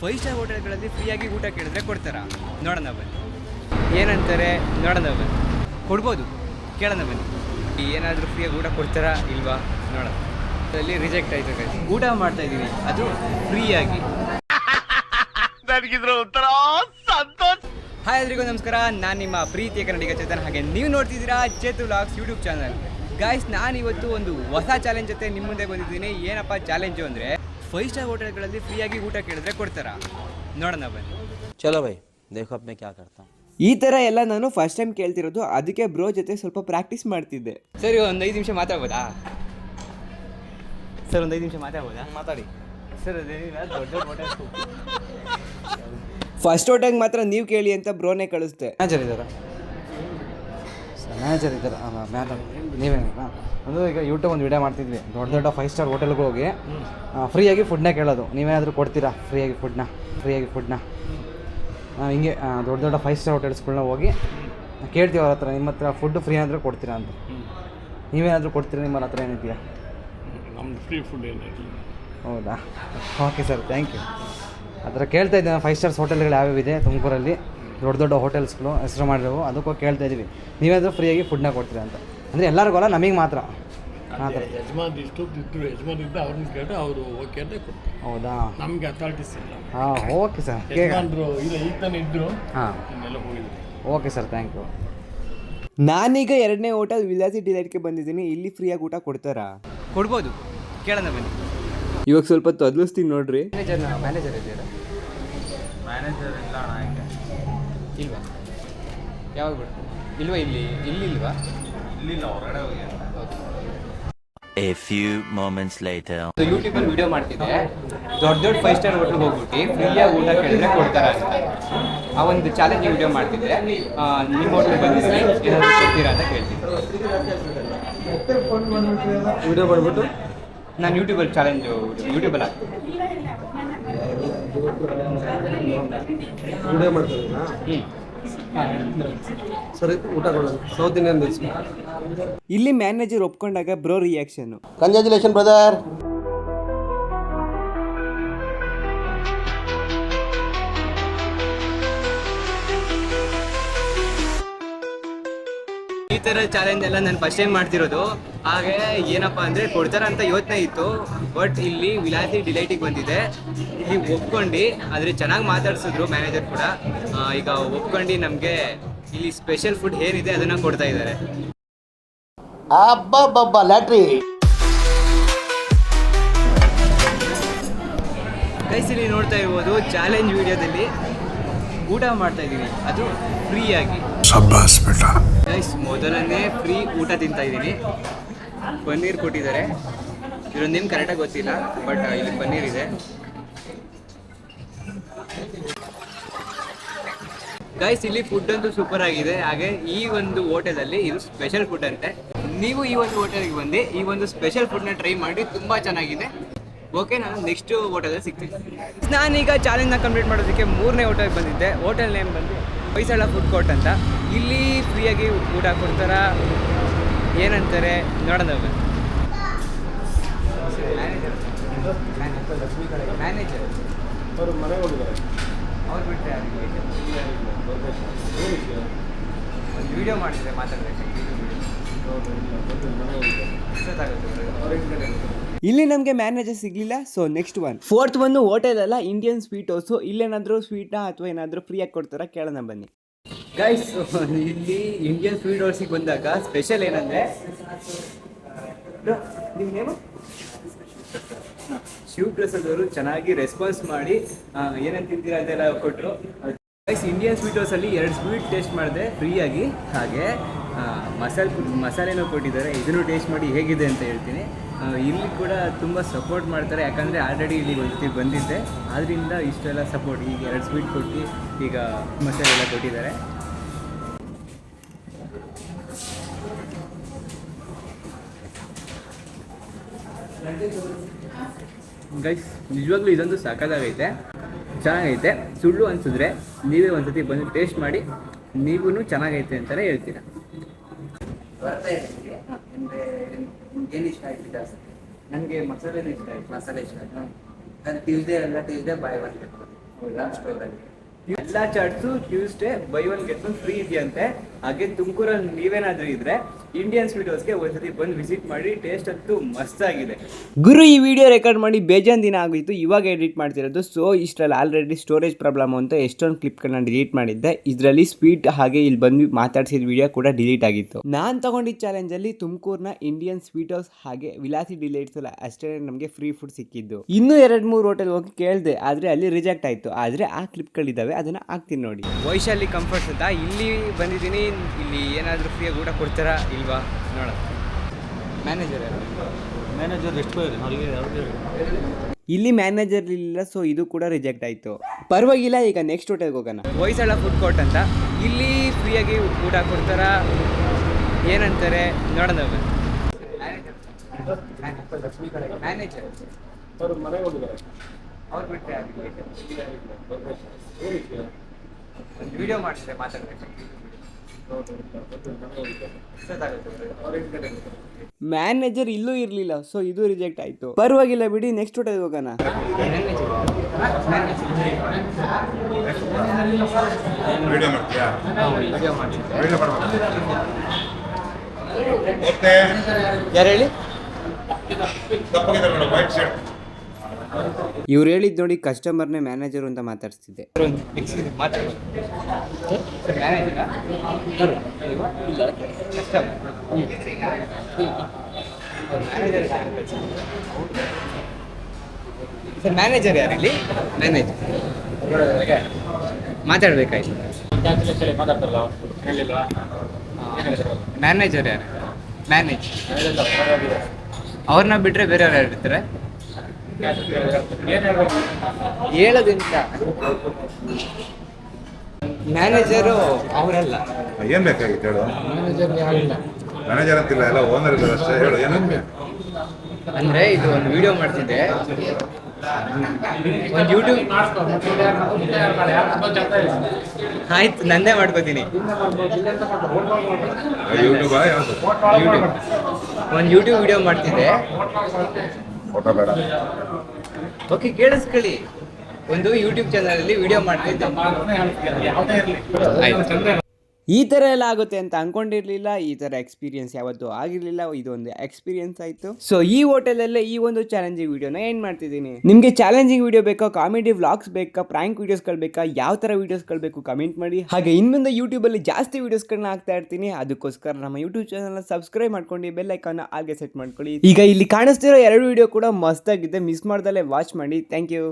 Five star ಹೋಟೆಲ್ಗಳಲ್ಲಿ ಫ್ರೀಯಾಗಿ ಊಟ ಕೇಳಿದ್ರೆ ಕೊಡ್ತಾರಾ? ನೋಡೋಣ ಬನ್ನಿ. ಏನಂತಾರೆ? ನೋಡೋಣ ಬನ್ನಿ. ಕೊಡ್ಬೋದು. ಕೇಳೋಣ ಬನ್ನಿ. ಏನಾದರೂ ಫ್ರೀಯಾಗಿ ಊಟ ಕೊಡ್ತಾರಾ ಇಲ್ವಾ? ನೋಡೋಣ. ಅದರಲ್ಲಿ ರಿಜೆಕ್ಟ್ ಆಯ್ತು. ಊಟ ಮಾಡ್ತಾ ಇದ್ದೀವಿ. ಅದು ಫ್ರೀಯಾಗಿ. ನನಗಿದ್ರ ಒಂಥರ ಸಂತೋಷ. ಹಾಯ್ ಎಲ್ರಿಗೂ ನಮಸ್ಕಾರ. ನಾನು ನಿಮ್ಮ ಪ್ರೀತಿಯ ಕನ್ನಡಿಗ ಚೇತನ್. ಹಾಗೆ ನೀವು ನೋಡ್ತಿದ್ದೀರಾ Chetu vlogs YouTube channel guys ನಾನು ಇವತ್ತು ಒಂದು ಹೊಸ ಚಾಲೆಂಜ್ ಜೊತೆ ನಿಮ್ಮ ಮುಂದೆ ಬಂದಿದ್ದೀನಿ. ಏನಪ್ಪ ಚಾಲೆಂಜು ಅಂದರೆ ಫೈವ್ ಸ್ಟಾರ್ ಹೋಟೆಲ್ಗಳಲ್ಲಿ ಫ್ರೀಯಾಗಿ ಊಟ ಕೇಳಿದ್ರೆ ಕೊಡ್ತಾರ? ನೋಡೋಣ ಬನ್ನಿ. ಚಲೋ ಬೈ ದೇಖೋ ಅಪ್ನೆ ಕ್ಯಾ ಕರ್ತಾ? ಈ ತರ ಎಲ್ಲ ನಾನು ಫಸ್ಟ್ ಟೈಮ್ ಕೇಳ್ತಿರೋದು ಅದಕ್ಕೆ ಬ್ರೋ ಜೊತೆ ಸ್ವಲ್ಪ ಪ್ರಾಕ್ಟೀಸ್ ಮಾಡ್ತಿದ್ದೆ. ಸರಿ ಒಂದು ಐದು ನಿಮಿಷ ಮಾತಾಡ್ಬೋದಾ? ಸರ್ ಒಂದು ಐದು ನಿಮಿಷ ಮಾತಾಡ್ಬೋದಾ? ಮಾತಾಡಿ. ಸರ್ ಅದೇನಿಲ್ಲ ದೊಡ್ಡ ದೊಡ್ಡ ಫಸ್ಟ್ ಹೋಟೆಲ್ಗೆ ಮಾತ್ರ ನೀವು ಕೇಳಿ ಅಂತ ಬ್ರೋನೇ ಕಳಿಸ್ತೆ ಮ್ಯಾನೇಜರ್ ಇದ್ದಾರಾ ಮ್ಯಾನೇಜರ್ ಇದ್ದಾರಾ ಮ್ಯಾನೇಜರ್ ನೀವೇನಾ ಅಂದ್ರೆ ಈಗ ಯೂಟ್ಯೂಬ್ ಒಂದು ವಿಡಿಯೋ ಮಾಡ್ತಿದ್ವಿ. ದೊಡ್ಡ ದೊಡ್ಡ ಫೈವ್ ಸ್ಟಾರ್ ಹೋಟೆಲ್ಗೆ ಹೋಗಿ ಫ್ರೀಯಾಗಿ ಫುಡ್ನ ಕೇಳೋದು. ನೀವೇನಾದರೂ ಕೊಡ್ತೀರಾ? ಫ್ರೀಯಾಗಿ ಫುಡ್ನ ಫ್ರೀಯಾಗಿ ಫುಡ್ನ ಹಿಂಗೆ ದೊಡ್ಡ ದೊಡ್ಡ ಫೈವ್ ಸ್ಟಾರ್ ಹೋಟೆಲ್ಸ್ಗಳನ್ನ ಹೋಗಿ ಕೇಳ್ತೀವಿ ಅವ್ರ ಹತ್ರ ನಿಮ್ಮ ಹತ್ರ ಫುಡ್ ಫ್ರೀ ಅಂದರೆ ಕೊಡ್ತೀರಾ? ಅಂತ. ನೀವೇನಾದರೂ ಕೊಡ್ತೀರಾ? ನಿಮ್ಮ ಹತ್ರ ಏನಿದೆಯಾ? ನಮ್ದು ಫ್ರೀ ಫುಡ್ ಹೌದಾ? ಓಕೆ ಸರ್ ಥ್ಯಾಂಕ್ ಯು ಆ ಥರ ಕೇಳ್ತಾ ಇದ್ದೀನಿ ಫೈವ್ ಸ್ಟಾರ್ಸ್ ಹೋಟೆಲ್ಗಳು ಯಾವ್ಯಾವಿದೆ ತುಮಕೂರಲ್ಲಿ? ದೊಡ್ಡ ದೊಡ್ಡ ಹೋಟೆಲ್ಸ್ಗಳು ಹೆಸರು ಮಾಡಿರೋವು ಅದಕ್ಕೂ ಕೇಳ್ತಾ ಇದ್ದೀವಿ ನೀವೇನಾದರೂ ಫ್ರೀಯಾಗಿ ಫುಡ್ನ ಕೊಡ್ತೀರಾ ಅಂತ. ಅಂದರೆ ಎಲ್ಲರಿಗೂ ಅಲ್ಲ ನಮಗೆ ಮಾತ್ರ. ಆ ಥರ ಯಜಮಾನ್ ಇಷ್ಟು ಇದ್ರು ಯಜಮಾನ್ ಇದ್ದ ಅವ್ರನ್ನ ಕೇಳಿದ್ರೆ ಅವರು ಓಕೆ ಅಂತ ಕೊಡ್ತಾರೆ. ಹೌದಾ? ನಮಗೆ ಅಥಾರಿಟೀಸ್ ಇಲ್ಲ. ಹಾಂ ಓಕೆ ಸರ್ ಯಜಮಾನ್ರು ಇಲ್ಲ ಈಗ ತಾನೇ ಇದ್ರು. ಹಾಂ. ಇನ್ನೆಲ್ಲ ಹೋಗಿದ್ರು ಓಕೆ ಸರ್ ಥ್ಯಾಂಕ್ ಯು ನಾನೀಗ ಎರಡನೇ ಹೋಟೆಲ್ ವಿಲಾಸಿ ಡಿಲೈಟ್ಗೆ ಬಂದಿದ್ದೀನಿ. ಇಲ್ಲಿ ಫ್ರೀಯಾಗಿ ಊಟ ಕೊಡ್ತಾರಾ? ಕೊಡ್ಬೋದು. ಕೇಳೋಣ ಬನ್ನಿ. ಇವಾಗ ಸ್ವಲ್ಪ ತೊದಲಿಸ್ತೀನಿ ನೋಡ್ರಿ. ಮ್ಯಾನೇಜರ್ ಮ್ಯಾನೇಜರ್ ಇದ್ದೀರಾ? ಮ್ಯಾನೇಜರ್ ಇಲ್ಲ ಇಲ್ವಾ? ಯಾವಾಗ ಬಿಡ್ತೀನಿ ಇಲ್ವಾ ಇಲ್ಲಿ? ಇಲ್ಲಿ ಇಲ್ವಾ? ಇಲ್ಲಿಲ್ಲ ಹೊರಗಡೆ ಹೋಗಿ. A few moments later YouTube ಯೂಟ್ಯೂಬಲ್ಲಿ ವಿಡಿಯೋ ಮಾಡ್ತಿದ್ದೆ. ದೊಡ್ಡ ದೊಡ್ಡ ಫೈವ್ ಸ್ಟಾರ್ ಹೋಟ್ಲಿಗೆ ಹೋಗ್ಬಿಟ್ಟು ಫ್ರೀಯಾಗಿ ಊಟ ಕೇಳಿದ್ರೆ ಕೊಡ್ತಾರೆ ಅಂತ. ಆ ಒಂದು ಚಾಲೆಂಜ್ ವಿಡಿಯೋ ಮಾಡ್ತಿದ್ದೆ. ನಿಮ್ಮ ಹೋಟ್ಲಿಗೆ ಬಂದಿದ್ರೆ ಏನಾದರೂ ಕೊಡ್ತೀರಾ ಅಂತ ಕೇಳ್ತಿದ್ದೆ ವಿಡಿಯೋ ಬಂದ್ಬಿಟ್ಟು? ನಾನು ಯೂಟ್ಯೂಬಲ್ಲಿ ಚಾಲೆಂಜು ಯೂಟ್ಯೂಬಲ್ಲಿ ವಿಡಿಯೋ ಮಾಡ್ತಾರೆ ಹ್ಞೂ ಸರಿ ಊಟ ಕೊಡೋದು ಸೌತ್ ಇಂಡಿಯನ್ ಇಲ್ಲಿ ಮ್ಯಾನೇಜರ್ ಒಪ್ಕೊಂಡಾಗ ಬ್ರೋ ರಿಯಾಕ್ಷನ್ ಕಂಗ್ರ್ಯಾಚುಲೇಷನ್ ಬ್ರದರ್ ಈ ಥರ ಚಾಲೆಂಜ್ ಎಲ್ಲ ನಾನು ಫಸ್ಟ್ ಟೈಮ್ ಮಾಡ್ತಿರೋದು. ಹಾಗೆ ಏನಪ್ಪ ಅಂದರೆ ಕೊಡ್ತಾರಂತ ಯೋಚನೆ ಇತ್ತು. ಬಟ್ ಇಲ್ಲಿ ವಿಲಾಸಿ ಡಿಲೈಟಿಗೆ ಬಂದಿದೆ. ಇಲ್ಲಿ ಒಪ್ಕೊಂಡು ಆದರೆ ಚೆನ್ನಾಗಿ ಮಾತಾಡ್ಸಿದ್ರು ಮ್ಯಾನೇಜರ್ ಕೂಡ. ಈಗ ಒಪ್ಕೊಂಡು ನಮಗೆ ಇಲ್ಲಿ ಸ್ಪೆಷಲ್ ಫುಡ್ ಏನಿದೆ ಅದನ್ನು ಕೊಡ್ತಾ ಇದ್ದಾರೆ. ಅಬ್ಬಬ್ಬಬ್ಬ ಲ್ಯಾಟ್ರಿ. ಗೈಸ್ ಇಲ್ಲಿ ನೋಡ್ತಾ ಇರ್ಬೋದು ಚಾಲೆಂಜ್ ವಿಡಿಯೋದಲ್ಲಿ ಊಟ ಮಾಡ್ತಾ ಇದ್ದೀನಿ. ಅದು ಫ್ರೀಯಾಗಿ. ಗೈಸ್ ಮೊದಲನೇ ಫ್ರೀ ಊಟ ತಿಂತಾ ಇದ್ದೀನಿ. ಪನ್ನೀರ್ ಕೊಟ್ಟಿದ್ದಾರೆ. ಇದ್ರ ನೇಮ್ ಕರೆಕ್ಟಾಗಿ ಗೊತ್ತಿಲ್ಲ ಬಟ್ ಇಲ್ಲಿ ಪನ್ನೀರ್ ಇದೆ. ಗೈಸ್ ಇಲ್ಲಿ ಫುಡ್ ಅಂತೂ ಸೂಪರ್ ಆಗಿದೆ. ಹಾಗೆ ಈ ಒಂದು ಹೋಟೆಲಲ್ಲಿ ಇದು ಸ್ಪೆಷಲ್ ಫುಡ್ ಅಂತೆ. ನೀವು ಈ ಒಂದು ಹೋಟೆಲ್ಗೆ ಬಂದು ಈ ಒಂದು ಸ್ಪೆಷಲ್ ಫುಡ್ನ ಟ್ರೈ ಮಾಡಿ ತುಂಬ ಚೆನ್ನಾಗಿದೆ. ಓಕೆ ನಾನು ನೆಕ್ಸ್ಟ್ ಹೋಟೆಲಲ್ಲಿ ಸಿಗ್ತೀನಿ. ನಾನೀಗ ಚಾಲೆಂಜ್ನ ಕಂಪ್ಲೀಟ್ ಮಾಡೋದಕ್ಕೆ ಮೂರನೇ ಹೋಟೆಲ್ಗೆ ಬಂದಿದ್ದೆ. ಹೋಟೆಲ್ ನೇಮ್ ಬಂದು ಹೊಯ್ಸಳ ಫುಡ್ ಕೋರ್ಟ್ ಅಂತ. ಇಲ್ಲಿ ಫ್ರೀಯಾಗಿ ಊಟ ಕೊಡ್ತಾರ? ಏನಂತಾರೆ? ನೋಡೋಣ ಬನ್ನಿ ಮ್ಯಾನೇಜರ್ ಅವರು ಮನೆಗೆ ಹೋಗಿದ್ದಾರೆ ಅವ್ರು ಬಿಟ್ಟರೆ ಒಂದು ವಿಡಿಯೋ ಮಾಡಿದ್ರೆ ಮಾತಾಡಬೇಕು ಇಲ್ಲಿ ನಮಗೆ ಮ್ಯಾನೇಜರ್ ಸಿಗಲಿಲ್ಲ ಸೊ ನೆಕ್ಸ್ಟ್ ಒನ್ ಫೋರ್ತ್ ಒಂದು ಹೋಟೆಲ್ ಅಲ್ಲ ಇಂಡಿಯನ್ ಸ್ವೀಟ್ ಹೌಸು ಇಲ್ಲೇನಾದರೂ ಸ್ವೀಟ್ನ ಅಥವಾ ಏನಾದರೂ ಫ್ರೀಯಾಗಿ ಕೊಡ್ತಾರಾ? ಕೇಳೋಣ ಬನ್ನಿ. ಗೈಸ್ ಇಲ್ಲಿ ಇಂಡಿಯನ್ ಸ್ವೀಟ್ ಹೌಸಿಗೆ ಬಂದಾಗ ಸ್ಪೆಷಲ್ ಏನಂದ್ರೆ ನಿಮ್ಮ ನೇಮು ಶಿವ್ ಪ್ರಸಾದ್ ಅವರು ಚೆನ್ನಾಗಿ ರೆಸ್ಪಾನ್ಸ್ ಮಾಡಿ ಏನೇನು ತಿಂತೀರಾ ಅಂತೆಲ್ಲ ಕೊಟ್ಟರು ಇಂಡಿಯನ್ ಸ್ವೀಟ್ ಹೌಸಲ್ಲಿ ಎರಡು ಸ್ವೀಟ್ ಟೇಸ್ಟ್ ಮಾಡಿದೆ, ಫ್ರೀಯಾಗಿ. ಹಾಗೆ ಮಸಾಲೆ ಮಸಾಲೆನೂ ಕೊಟ್ಟಿದ್ದಾರೆ. ಇದನ್ನು ಟೇಸ್ಟ್ ಮಾಡಿ ಹೇಗಿದೆ ಅಂತ ಹೇಳ್ತೀನಿ. ಇಲ್ಲಿ ಕೂಡ ತುಂಬ ಸಪೋರ್ಟ್ ಮಾಡ್ತಾರೆ. ಯಾಕಂದರೆ ಆಲ್ರೆಡಿ ಇಲ್ಲಿ ಒಂದು ಬಂದಿದ್ದೆ. ಆದ್ದರಿಂದ ಇಷ್ಟೆಲ್ಲ ಸಪೋರ್ಟ್ ಈಗ ಎರಡು ಸ್ವೀಟ್ ಕೊಟ್ಟು ಈಗ ಮಸಾಲೆ ಎಲ್ಲ ಕೊಟ್ಟಿದ್ದಾರೆ. ಗೈಸ್ ನಿಜವಾಗ್ಲೂ ಇದೊಂದು ಸಾಕಾಗೈತೆ ಚೆನ್ನಾಗೈತೆ. ಸುಳ್ಳು ಅನಿಸಿದ್ರೆ ನೀವೇ ಒಂದ್ಸತಿ ಬಂದು ಟೇಸ್ಟ್ ಮಾಡಿ ನೀವೂ ಚೆನ್ನಾಗೈತೆ ಅಂತಲೇ ಹೇಳ್ತೀರಾ? ಏನು ಇಷ್ಟ ಆಯ್ತು ನನಗೆ ಮಸಾಲೆನೇ ಇಷ್ಟ ಆಯ್ತು. ಮಸಾಲೆ ಇಷ್ಟ ಆಯ್ತು? ಅದು ಟ್ಯೂಸ್ಡೇ ಎಲ್ಲ ಟ್ಯೂಸ್ಡೇ ಬಾಯ್ ಬಂದ್ಬೇಕು ಎಲ್ಲ chats Tuesday buy one get one free ಇದೆಯಂತೆ. ಹಾಗೆ ತುಮಕೂರಲ್ಲಿ ನೀವೇನಾದ್ರೂ ಇದ್ರೆ ಇಂಡಿಯನ್ ಸ್ವೀಟ್ ಹೌಸ್ಗೆ ಒಂದ್ಸತಿ ಬಂದು ವಿಸಿಟ್ ಮಾಡಿ ಟೇಸ್ಟ್ ಅಂತೂ ಮಸ್ತ್ ಆಗಿದೆ. ಗುರು, ಈ ವಿಡಿಯೋ ರೆಕಾರ್ಡ್ ಮಾಡಿ ಬೇಜಾನ್ ದಿನ ಆಗಿತ್ತು ಇವಾಗ ಎಡಿಟ್ ಮಾಡ್ತಿರೋದು. ಸೊ ಇಷ್ಟರಲ್ಲಿ ಆಲ್ರೆಡಿ ಸ್ಟೋರೇಜ್ ಪ್ರಾಬ್ಲಮ್ ಅಂತ ಎಷ್ಟೊಂದು ಕ್ಲಿಪ್ಗಳನ್ನ ಡಿಲೀಟ್ ಮಾಡಿದ್ದೆ. ಇದರಲ್ಲಿ ಸ್ವೀಟ್ ಹಾಗೆ ಇಲ್ಲಿ ಬಂದು ಮಾತಾಡ್ಸಿದ ವಿಡಿಯೋ ಕೂಡ ಡಿಲೀಟ್ ಆಗಿತ್ತು. ನಾನು ತಗೊಂಡಿದ್ದ ಚಾಲೆಂಜಲ್ಲಿ ತುಮಕೂರಿನ ಇಂಡಿಯನ್ ಸ್ವೀಟ್ ಹೌಸ್ ಹಾಗೆ ವಿಲಾಸಿ ಡಿಲೈಟ್ಸ್ ಅಲ್ಲ ಅಷ್ಟೇ ನಮಗೆ ಫ್ರೀ ಫುಡ್ ಸಿಕ್ಕಿದ್ದು. ಇನ್ನೂ ಎರಡು ಮೂರು ಹೋಟೆಲ್ ಹೋಗಿ ಕೇಳಿದೆ. ಆದರೆ ಅಲ್ಲಿ ರಿಜೆಕ್ಟ್ ಆಯಿತು. ಆದರೆ ಆ ಕ್ಲಿಪ್ಗಳಿದ್ದಾವೆ ಅದನ್ನು ಹಾಕ್ತೀನಿ ನೋಡಿ. ವೈಶಾಲಿ ಕಂಫರ್ಟ್ಸ್ ಅಂತ. ಇಲ್ಲಿ ಬಂದಿದ್ದೀನಿ. ಇಲ್ಲಿ ಏನಾದರೂ ಫ್ರೀಯಾಗಿ ಊಟ ಕೊಡ್ತಾರಾ ಇಲ್ವಾ? ನೋಡೋಣ. ಮ್ಯಾನೇಜರ್ ಮ್ಯಾನೇಜರ್ ಎಷ್ಟು ಇಲ್ಲಿ ಮ್ಯಾನೇಜರ್ ಇಲ್ಲ ಸೊ ಇದು ಕೂಡ ರಿಜೆಕ್ಟ್ ಆಯಿತು. ಪರವಾಗಿಲ್ಲ ಈಗ ನೆಕ್ಸ್ಟ್ ಹೋಟೆಲ್ಗೆ ಹೋಗೋಣ. ಹೊಯ್ಸಳ ಫುಡ್ ಕೋರ್ಟ್ ಅಂತ. ಇಲ್ಲಿ ಫ್ರೀಯಾಗಿ ಊಟ ಕೊಡ್ತಾರ? ಏನಂತಾರೆ? ನೋಡೋಣ ಮ್ಯಾನೇಜರ್ ಅವ್ರು ಬಿಟ್ಟರೆ ಒಂದು ವಿಡಿಯೋ ಮಾಡಿದ್ರೆ ಮಾತಾಡ್ಬೇಕು ಮ್ಯಾನೇಜರ್ ಇಲ್ಲೂ ಇರಲಿಲ್ಲ ಸೊ ಇದು ರಿಜೆಕ್ಟ್ ಆಯಿತು. ಪರವಾಗಿಲ್ಲ ಬಿಡಿ ನೆಕ್ಸ್ಟ್ ಹೋಟೆಲ್ಗೆ ಹೋಗೋಣ. ಯಾರು ಹೇಳಿ? ಇವ್ರು ಹೇಳಿದ್ ನೋಡಿ ಕಸ್ಟಮರ್ನೇ ಮ್ಯಾನೇಜರ್ ಅಂತ ಮಾತಾಡ್ಸ್ತಿದ್ದೆ. ಸರ್ ಮ್ಯಾನೇಜರ್ ಯಾರು ಇಲ್ಲಿ ಮ್ಯಾನೇಜರ್ ಮಾತಾಡ್ಬೇಕಾಯ್ತು ಮ್ಯಾನೇಜರ್ ಯಾರು? ಮ್ಯಾನೇಜ್ ಅವ್ರನ್ನ ಬಿಟ್ರೆ ಬೇರೆಯವ್ರು ಯಾರು ಇರ್ತಾರೆ ಹೇಳೋದಿಂತ ಮ್ಯಾನೇಜರು ಅವರಲ್ಲ. ಏನ್ ಬೇಕಾಗಿತ್ತು ಹೇಳು? ಮ್ಯಾನೇಜರ್ ಅಂತಿಲ್ಲ ಎಲ್ಲ ಓನರ್ ಇದ್ದಾರೆ ಅಷ್ಟೇ. ಹೇಳು ಏನು ಅಂದ್ರೆ? ಇದು ಒಂದು ವಿಡಿಯೋ ಮಾಡ್ತಿದ್ದೆ. ಒಂದು ಯೂಟ್ಯೂಬ್ ಆಯ್ತು ನಂದೇ ಮಾಡ್ಕೋತೀನಿ. ಯೂಟ್ಯೂಬ್ ಒಂದು ಯೂಟ್ಯೂಬ್ ವಿಡಿಯೋ ಮಾಡ್ತಿದ್ದೆ. ಫೋಟೋ ಬೇಡ. ಓಕೆ ಕೇಳಿಸ್ಕೊಳ್ಳಿ. ಒಂದು ಯೂಟ್ಯೂಬ್ ಚಾನಲ್ ಅಲ್ಲಿ ವಿಡಿಯೋ ಮಾಡ್ತಿದ್ದೆ ಈ ಥರ ಎಲ್ಲ ಆಗುತ್ತೆ ಅಂತ ಅಂದ್ಕೊಂಡಿರಲಿಲ್ಲ ಈ ಥರ ಎಕ್ಸ್ಪೀರಿಯನ್ಸ್ ಯಾವತ್ತೂ ಆಗಿರಲಿಲ್ಲ, ಇದೊಂದು ಎಕ್ಸ್ಪೀರಿಯನ್ಸ್ ಆಯಿತು. ಸೊ ಈ ಹೋಟೆಲಲ್ಲೇ ಈ ಒಂದು ಚಾಲೆಂಜಿಂಗ್ ವಿಡಿಯೋನ ಏನು ಮಾಡ್ತಿದ್ದೀನಿ. ನಿಮಗೆ ಚಾಲೆಂಜಿಂಗ್ ವಿಡಿಯೋ ಬೇಕಾ ಕಾಮಿಡಿ ವ್ಲಾಗ್ಸ್ ಬೇಕಾ ಪ್ರಾಂಕ್ ವೀಡಿಯೋಸ್ಗಳು ಬೇಕಾ, ಯಾವ ಥರ ವೀಡಿಯೋಸ್ಗಳು ಬೇಕು ಕಮೆಂಟ್ ಮಾಡಿ. ಹಾಗೆ ಇನ್ನೊಂದು ಯೂಟ್ಯೂಬಲ್ಲಿ ಜಾಸ್ತಿ ವೀಡಿಯೋಸ್ಗಳನ್ನ ಹಾಕ್ತಾ ಇರ್ತೀನಿ. ಅದಕ್ಕೋಸ್ಕರ ನಮ್ಮ ಯೂಟ್ಯೂಬ್ ಚಾನಲ್ನ ಸಬ್ಸ್ಕ್ರೈಬ್ ಮಾಡ್ಕೊಂಡು ಬೆಲ್ ಐಕಾನ್ನ ಹಾಗೆ ಸೆಟ್ ಮಾಡ್ಕೊಳ್ಳಿ. ಈಗ ಇಲ್ಲಿ ಕಾಣಿಸ್ತಿರೋ ಎರಡು ವಿಡಿಯೋ ಕೂಡ ಮಸ್ತಾಗಿದೆ ಮಿಸ್ ಮಾಡ್ದಲ್ಲೇ ವಾಚ್ ಮಾಡಿ. Thank you